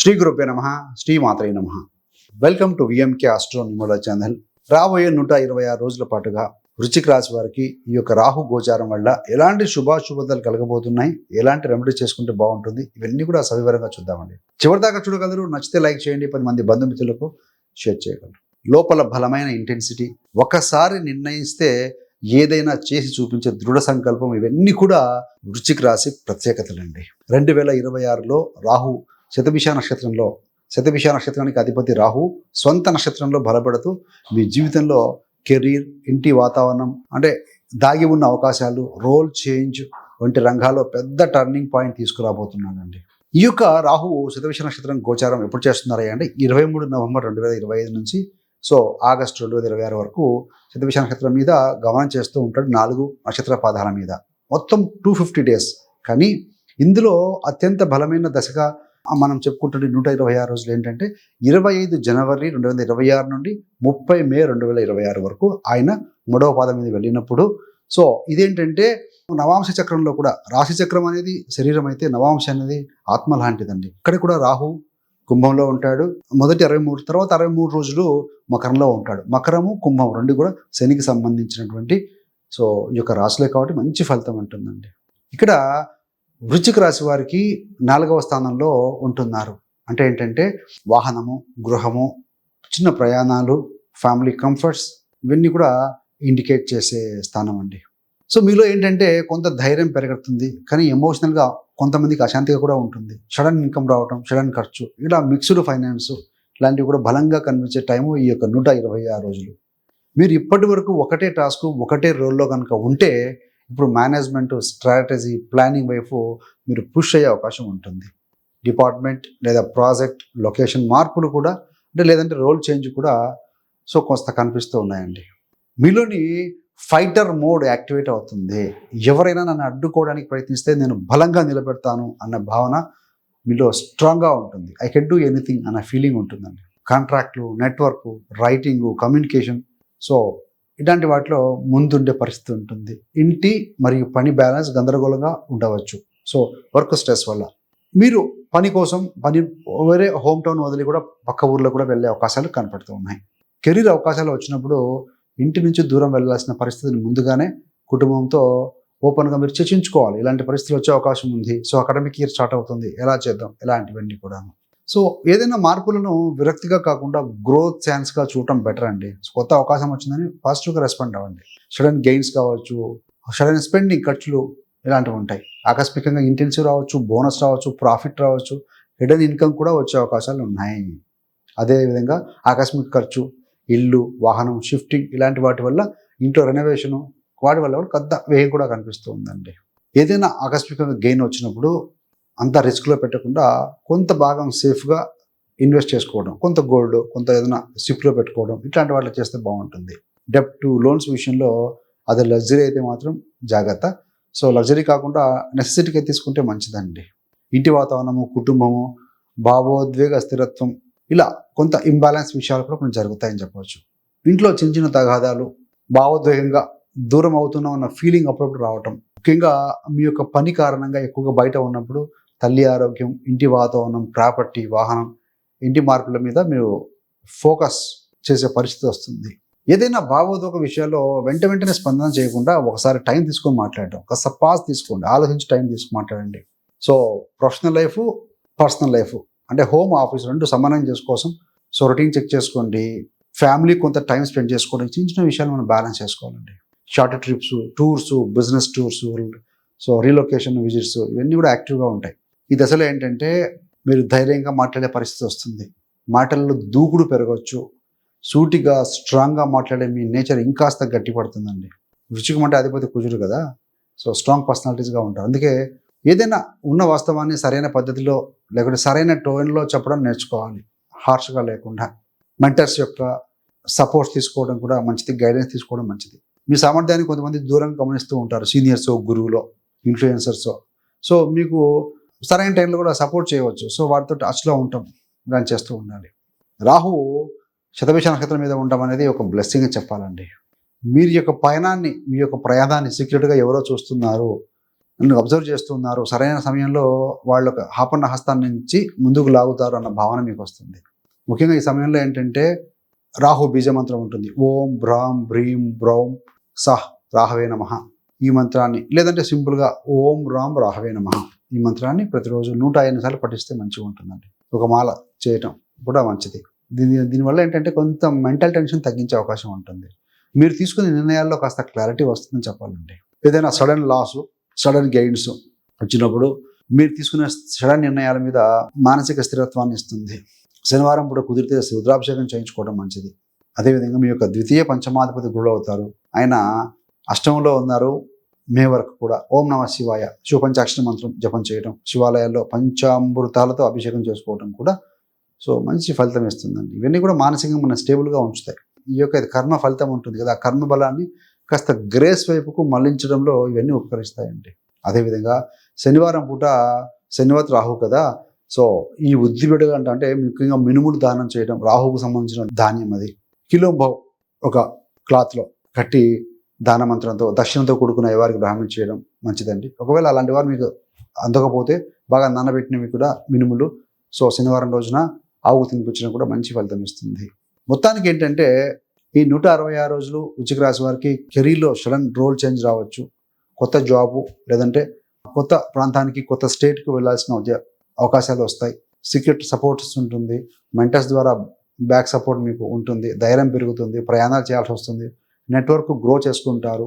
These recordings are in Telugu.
శ్రీ గురుపే నమ శ్రీ మాత్రే నమ. వెల్కమ్ టు విఎంకే ఆస్ట్రో నిమోల ఛానల్ రాబోయే నూట ఇరవై ఆరు రోజుల పాటుగా వృశ్చిక రాశి వారికి ఈ యొక్క రాహు గోచారం వల్ల ఎలాంటి శుభాశుభతలు కలగబోతున్నాయి ఎలాంటి రెమెడీ చేసుకుంటే బాగుంటుంది ఇవన్నీ కూడా సవివరంగా చూద్దామండి. చివరిదాకా చూడగలరు నచ్చితే లైక్ చేయండి పది మంది బంధుమిత్రులకు షేర్ చేయగలరు. లోపల బలమైన ఇంటెన్సిటీ ఒకసారి నిర్ణయిస్తే ఏదైనా చేసి చూపించే దృఢ సంకల్పం ఇవన్నీ కూడా వృశ్చిక రాశి ప్రత్యేకతలండి. రెండు వేల ఇరవై ఆరులో రాహు శతభిష నక్షత్రంలో శతభిష నక్షత్రానికి అధిపతి రాహు స్వంత నక్షత్రంలో బలపడుతూ మీ జీవితంలో కెరీర్ ఇంటి వాతావరణం అంటే దాగి ఉన్న అవకాశాలు రోల్ చేంజ్ వంటి రంగాల్లో పెద్ద టర్నింగ్ పాయింట్ తీసుకురాబోతున్నానండి ఈ యొక్క రాహు శతభిష నక్షత్రం గోచారం ఎప్పుడు చేస్తున్నారా అంటే ఇరవై మూడు నవంబర్ రెండు వేల ఇరవై ఐదు నుంచి. సో ఆగస్టు రెండు వేల ఇరవై ఆరు వరకు శతభిష నక్షత్రం మీద గమనం చేస్తూ ఉంటాడు నాలుగు నక్షత్ర పాదాల మీద. మొత్తం టూ ఫిఫ్టీ డేస్ కానీ ఇందులో అత్యంత బలమైన దశగా మనం చెప్పుకుంటున్న నూట ఇరవై ఆరు రోజులు ఏంటంటే ఇరవై ఐదు జనవరి రెండు వేల ఇరవై ఆరు నుండి ముప్పై మే రెండు వేల ఇరవై ఆరు వరకు ఆయన మూడవ పాదం మీద వెళ్ళినప్పుడు. సో ఇదేంటంటే నవాంశ చక్రంలో కూడా రాశి చక్రం అనేది శరీరం అయితే నవాంశ అనేది ఆత్మ లాంటిదండి. ఇక్కడ కూడా రాహు కుంభంలో ఉంటాడు. మొదటి అరవై మూడు తర్వాత అరవై మూడు రోజులు మకరంలో ఉంటాడు. మకరము కుంభం రెండు కూడా శనికి సంబంధించినటువంటి సో ఈ యొక్క రాశులే కాబట్టి మంచి ఫలితం ఉంటుందండి. ఇక్కడ వృశ్చిక రాశి వారికి నాలుగవ స్థానంలో ఉంటున్నారు. అంటే ఏంటంటే వాహనము గృహము చిన్న ప్రయాణాలు ఫ్యామిలీ కంఫర్ట్స్ ఇవన్నీ కూడా ఇండికేట్ చేసే స్థానం అండి. సో మీలో ఏంటంటే కొంత ధైర్యం పెరుగుతుంది కానీ ఎమోషనల్గా కొంతమందికి అశాంతిగా కూడా ఉంటుంది. సడన్ ఇన్కమ్ రావటం సడన్ ఖర్చు ఇలా మిక్స్డ్ ఫైనాన్స్ ఇలాంటివి కూడా బలంగా కనిపించే టైము ఈ యొక్క నూట ఇరవై ఆరు రోజులు. మీరు ఇప్పటి వరకు ఒకటే టాస్క్ ఒకటే రోల్లో కనుక ఉంటే ఇప్పుడు మేనేజ్మెంట్ స్ట్రాటజీ ప్లానింగ్ వైపు మీరు పుష్ అయ్యే అవకాశం ఉంటుంది. డిపార్ట్మెంట్ లేదా ప్రాజెక్ట్ లొకేషన్ మార్పులు కూడా అంటే లేదంటే రోల్ చేంజ్ కూడా సో కొంత కనిపిస్తూ ఉన్నాయండి. మీలోని ఫైటర్ మోడ్ యాక్టివేట్ అవుతుంది. ఎవరైనా నన్ను అడ్డుకోవడానికి ప్రయత్నిస్తే నేను బలంగా నిలబెడతాను అన్న భావన మీలో స్ట్రాంగ్గా ఉంటుంది. ఐ కెన్ డూ ఎనీథింగ్ అన్న ఫీలింగ్ ఉంటుందండి. కాంట్రాక్ట్లు నెట్వర్క్ రైటింగ్ కమ్యూనికేషన్ సో ఇలాంటి వాటిలో ముందుండే పరిస్థితి ఉంటుంది. ఇంటి మరియు పని బ్యాలెన్స్ గందరగోళంగా ఉండవచ్చు. సో వర్క్ స్ట్రెస్ వల్ల. మీరు పని కోసం పని వేరే హోమ్ టౌన్ వదిలి కూడా పక్క ఊర్లో కూడా వెళ్ళే అవకాశాలు కనపడుతూ ఉన్నాయి. కెరీర్ అవకాశాలు వచ్చినప్పుడు ఇంటి నుంచి దూరం వెళ్ళాల్సిన పరిస్థితిని ముందుగానే కుటుంబంతో ఓపెన్గా మీరు చర్చించుకోవాలి. ఇలాంటి పరిస్థితులు వచ్చే అవకాశం ఉంది. సో అకాడమిక్ ఇయర్ స్టార్ట్ అవుతుంది. ఎలా చేద్దాం? ఇలాంటివన్నీ కూడా సో ఏదైనా మార్పులను విరక్తిగా కాకుండా గ్రోత్ ఛాన్స్గా చూడటం బెటర్ అండి. కొత్త అవకాశం వచ్చిందని పాజిటివ్గా రెస్పాండ్ అవ్వండి. సడన్ గెయిన్స్ కావచ్చు సడన్ స్పెండింగ్ ఖర్చులు ఇలాంటివి ఉంటాయి. ఆకస్మికంగా ఇంటెన్సివ్ రావచ్చు బోనస్ రావచ్చు ప్రాఫిట్ రావచ్చు హిడెన్ ఇన్కమ్ కూడా వచ్చే అవకాశాలు ఉన్నాయి అదేవిధంగా ఆకస్మిక ఖర్చు ఇల్లు వాహనం షిఫ్టింగ్ ఇలాంటి వాటి వల్ల ఇంట్లో రెనోవేషను వాటి వల్ల కూడా పెద్ద వ్యయం కూడా కనిపిస్తూ ఉందండి. ఏదైనా ఆకస్మికంగా గెయిన్ వచ్చినప్పుడు అంత రిస్క్లో పెట్టకుండా కొంత భాగం సేఫ్గా ఇన్వెస్ట్ చేసుకోవడం కొంత గోల్డ్ కొంత ఏదైనా సిప్లో పెట్టుకోవడం ఇట్లాంటి వాటిలో చేస్తే బాగుంటుంది. డెప్ట్ లోన్స్ విషయంలో అది లగ్జరీ అయితే మాత్రం జాగ్రత్త. సో లగ్జరీ కాకుండా నెసెసిటీగా తీసుకుంటే మంచిదండి. ఇంటి వాతావరణము కుటుంబము భావోద్వేగ స్థిరత్వం ఇలా కొంత ఇంబ్యాలెన్స్ విషయాలు కూడా కొంచెం జరుగుతాయని చెప్పవచ్చు. ఇంట్లో చిన్న చిన్న తగాదాలు భావోద్వేగంగా దూరం అవుతున్నా ఉన్న ఫీలింగ్ అప్పుడప్పుడు రావటం ముఖ్యంగా మీ యొక్క పని కారణంగా ఎక్కువగా బయట ఉన్నప్పుడు తల్లి ఆరోగ్యం ఇంటి వాతావరణం ప్రాపర్టీ వాహనం ఇంటి మార్పుల మీద మీరు ఫోకస్ చేసే పరిస్థితి వస్తుంది. ఏదైనా భావోద్వేగ విషయాల్లో వెంట వెంటనే స్పందన చేయకుండా ఒకసారి టైం తీసుకొని మాట్లాడడం. కాస్త పాస్ తీసుకోండి. ఆలోచించి టైం తీసుకుని మాట్లాడండి. So professional life personal life అంటే హోమ్ ఆఫీస్ రెండు సమానం చేసుకోసం. సో రొటీన్ చెక్ చేసుకోండి. ఫ్యామిలీ కొంత టైం స్పెండ్ చేసుకోవడం చిన్న చిన్న విషయాలు మనం బ్యాలెన్స్ చేసుకోవాలండి. Short trips tours business tours so relocation visits ఇవన్నీ కూడా యాక్టివ్గా ఉంటాయి. ఈ దశలో ఏంటంటే మీరు ధైర్యంగా మాట్లాడే పరిస్థితి వస్తుంది. మాటల్లో దూకుడు పెరగవచ్చు సూటిగా స్ట్రాంగ్గా మాట్లాడే మీ నేచర్ ఇంకాస్త గట్టిపడుతుందండి. రుచికం అంటే అధిపతి కుజుడు కదా. సో స్ట్రాంగ్ పర్సనాలిటీస్గా ఉంటారు. అందుకే ఏదైనా ఉన్న వాస్తవాన్ని సరైన పద్ధతిలో లేకుంటే సరైన టోన్లో చెప్పడం నేర్చుకోవాలి. హార్ష్గా లేకుండా. మెంటర్స్ యొక్క సపోర్ట్స్ తీసుకోవడం కూడా మంచిది. గైడెన్స్ తీసుకోవడం మంచిది. మీ సామర్థ్యాన్ని కొంతమంది దూరంగా గమనిస్తూ ఉంటారు. Seniors గురువులో influencers. సో మీకు సరైన టైంలో కూడా సపోర్ట్ చేయవచ్చు. సో వాటితో టచ్లో ఉంటాం. దాన్ని చేస్తూ ఉండాలి. రాహు శతభిష నక్షత్రం మీద ఉండడం అనేది ఒక బ్లెస్సింగ్ చెప్పాలండి. మీరు యొక్క పయనాన్ని మీ యొక్క ప్రయాణాన్ని సీక్రెట్గా ఎవరో చూస్తున్నారు నన్ను అబ్జర్వ్ చేస్తున్నారు సరైన సమయంలో వాళ్ళ హాపన్న ఆపన్న హస్తాన్ని నుంచి ముందుకు లాగుతారు అన్న భావన మీకు వస్తుంది. ముఖ్యంగా ఈ సమయంలో ఏంటంటే రాహు బీజమంత్రం ఉంటుంది. ఓం భ్రాం భ్రీం బ్రౌం సహ్ రాహవే నమ ఈ మంత్రాన్ని. లేదంటే సింపుల్గా ఓం రామ్ రాహవే నమ ఈ మంత్రాన్ని ప్రతిరోజు నూట ఐదు సార్లు పఠిస్తే మంచిగా ఉంటుందండి. ఒక మాల చేయటం కూడా మంచిది. దీని దీనివల్ల ఏంటంటే కొంత మెంటల్ టెన్షన్ తగ్గించే అవకాశం ఉంటుంది. మీరు తీసుకునే నిర్ణయాల్లో కాస్త క్లారిటీ వస్తుందని చెప్పాలండి. ఏదైనా సడన్ లాస్ సడన్ గెయిన్స్ వచ్చినప్పుడు మీరు తీసుకునే సడన్ నిర్ణయాల మీద మానసిక స్థిరత్వాన్ని ఇస్తుంది. శనివారం పూట కుదిరితే రుద్రాభిషేకం చేయించుకోవడం మంచిది. అదేవిధంగా మీ యొక్క ద్వితీయ పంచమాధిపతి గురువు అవుతారు. ఆయన అష్టంలో ఉన్నారు. మే వరకు కూడా ఓం నమ శివాయ శివపంచాక్షర మంత్రం జపం చేయడం శివాలయాల్లో పంచామృతాలతో అభిషేకం చేసుకోవడం కూడా సో మంచి ఫలితం ఇస్తుందండి. ఇవన్నీ కూడా మానసికంగా మన స్టేబుల్గా ఉంచుతాయి. ఈ యొక్క కర్మ ఫలితం ఉంటుంది కదా ఆ కర్మ బలాన్ని కాస్త గ్రేస్ వైపుకు మళ్ళించడంలో ఇవన్నీ ఉపకరిస్తాయండి. అదేవిధంగా శనివారం పూట శనివారం రాహు కదా సో ఈ ఉద్దిబిడగ అంటే అంటే ముఖ్యంగా మినుములు దానం చేయడం రాహుకు సంబంధించిన ధాన్యం అది. కిలో ఒక క్లాత్లో కట్టి దాన మంత్రంతో దక్షిణతో కూడుకున్న వారికి బ్రాహ్మణి చేయడం మంచిదండి. ఒకవేళ అలాంటి వారు మీకు అందకపోతే బాగా నానబెట్టినవి కూడా మినుములు. సో శనివారం రోజున ఆవుకు తినిపించడం కూడా మంచి ఫలితం ఇస్తుంది. మొత్తానికి ఏంటంటే ఈ నూట అరవై ఆరు రోజులు ఉచిక రాశి వారికి కెరీర్లో సడన్ రోల్ చేంజ్ రావచ్చు. కొత్త జాబు లేదంటే కొత్త ప్రాంతానికి కొత్త స్టేట్కి వెళ్ళాల్సిన అవకాశాలు వస్తాయి. సీక్రెట్ సపోర్ట్స్ ఉంటుంది. మెంటర్స్ ద్వారా బ్యాక్ సపోర్ట్ మీకు ఉంటుంది. ధైర్యం పెరుగుతుంది. ప్రయాణాలు చేయాల్సి వస్తుంది. నెట్వర్క్ గ్రో చేసుకుంటారు.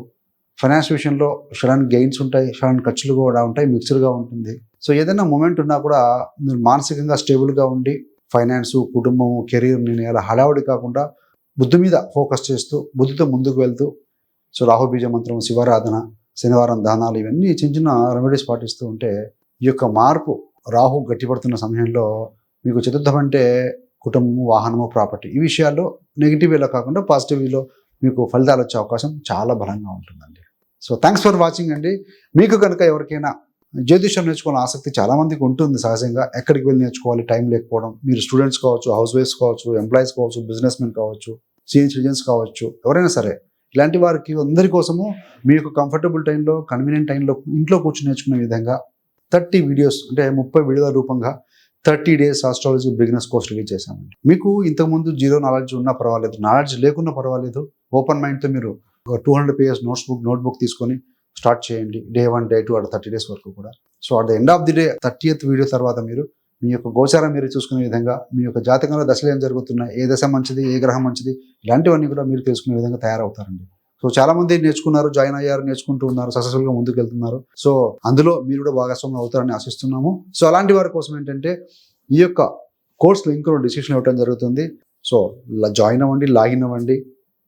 ఫైనాన్స్ విషయంలో సడన్ గెయిన్స్ ఉంటాయి సడన్ ఖర్చులు కూడా ఉంటాయి మిక్స్డ్గా ఉంటుంది. సో ఏదైనా మూమెంట్ ఉన్నా కూడా మీరు మానసికంగా స్టేబుల్గా ఉండి ఫైనాన్స్ కుటుంబము కెరీర్ నిర్ణయాలు హడావుడి కాకుండా బుద్ధి మీద ఫోకస్ చేస్తూ బుద్ధితో ముందుకు వెళ్తూ సో రాహు బీజ మంత్రం శివారాధన శనివారం దానాలు ఇవన్నీ చిన్న చిన్న రెమెడీస్ పాటిస్తూ ఉంటే ఈ యొక్క మార్పు రాహు గట్టిపడుతున్న సమయంలో మీకు చతుర్థం అంటే కుటుంబము వాహనము ప్రాపర్టీ ఈ విషయాల్లో నెగిటివ్ కాకుండా పాజిటివ్లో మీకు ఫలితాలు వచ్చే అవకాశం చాలా బలంగా ఉంటుందండి. సో థ్యాంక్స్ ఫర్ వాచింగ్ అండి. మీకు కనుక ఎవరికైనా జ్యోతిష్యం నేర్చుకోవాలని ఆసక్తి చాలామందికి ఉంటుంది సహజంగా. ఎక్కడికి వెళ్ళి నేర్చుకోవాలి? టైం లేకపోవడం. మీరు స్టూడెంట్స్ కావచ్చు హౌస్ వైఫ్స్ కావచ్చు ఎంప్లాయీస్ కావచ్చు బిజినెస్ మెన్ కావచ్చు సీనియర్ సిటిజన్స్ కావచ్చు ఎవరైనా సరే ఇలాంటి వారికి అందరి కోసము మీకు కంఫర్టబుల్ టైంలో కన్వీనియంట్ టైంలో ఇంట్లో కూర్చొని నేర్చుకునే విధంగా థర్టీ వీడియోస్ అంటే ముప్పై వీడియోల రూపంగా thirty days astrology beginners course release చేశామండి. మీకు ఇంతకుముందు జీరో నాలెడ్జ్ ఉన్నా పర్వాలేదు. నాలెడ్జ్ లేకున్నా పర్వాలేదు. ఓపెన్ మైండ్తో మీరు ఒక two hundred pages notes book notebook తీసుకొని స్టార్ట్ చేయండి. Day one day two at thirty days వరకు కూడా. So at the end of the day thirtieth video తర్వాత మీరు మీ యొక్క గోచారం మీరు చూసుకునే విధంగా మీ యొక్క జాతకంలో దశలు ఏం జరుగుతున్నాయి ఏ దశ మంచిది ఏ గ్రహం మంచిది ఇలాంటివన్నీ కూడా మీరు తెలుసుకునే విధంగా తయారవుతారండి. సో చాలామంది నేర్చుకున్నారు జాయిన్ అయ్యారు నేర్చుకుంటూ ఉన్నారు సక్సెస్ఫుల్గా ముందుకు వెళ్తున్నారు సో అందులో మీరు కూడా భాగస్వామ్యం అవుతారని ఆశిస్తున్నాము. సో అలాంటి వారి కోసం ఏంటంటే ఈ యొక్క కోర్స్ లింక్ డిస్క్రిప్షన్ ఇవ్వడం జరుగుతుంది. సో జాయిన్ అవ్వండి లాగిన్ అవ్వండి.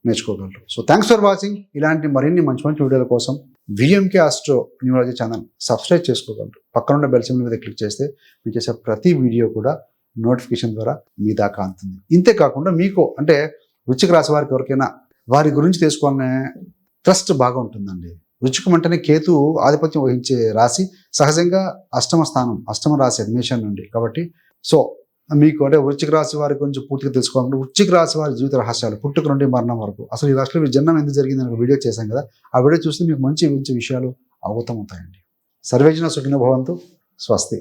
నేర్చుకోగలరు. సో థ్యాంక్స్ ఫర్ వాచింగ్ ఇలాంటి మరిన్ని మంచి మంచి వీడియోల కోసం VMK astro numerology channel subscribe చేసుకోగలరు. పక్కన ఉన్న బెల్ సింబల్ మీద క్లిక్ చేస్తే మీరు చేసే ప్రతి వీడియో కూడా నోటిఫికేషన్ ద్వారా మీ దాకా అందుతుంది ఇంతే కాకుండా మీకు అంటే వృచ్చిక రాశి వారికి ఎవరికైనా వారి గురించి తెలుసుకోవాలనే ట్రస్ట్ బాగా ఉంటుందండి. వృచ్చికం అంటేనే కేతు ఆధిపత్యం వహించే రాశి. సహజంగా అష్టమ స్థానం అష్టమ రాశి అడ్మిషన్ నుండి. కాబట్టి సో మీకు అంటే వృచ్చిక రాశి వారి గురించి పూర్తిగా తెలుసుకోవాలంటే వృచ్చిక రాశి వారి జీవిత రహస్యాలు పుట్టుక నుండి మరణం వరకు. అసలు ఈ రాశిలో మీ జన్మం ఎందుకు జరిగింది అని ఒక వీడియో చేశాం కదా ఆ వీడియో చూస్తే మీకు మంచి మంచి విషయాలు అవగతం అవుతాయండి సర్వేజన సుఖిన భవంతు స్వస్తి.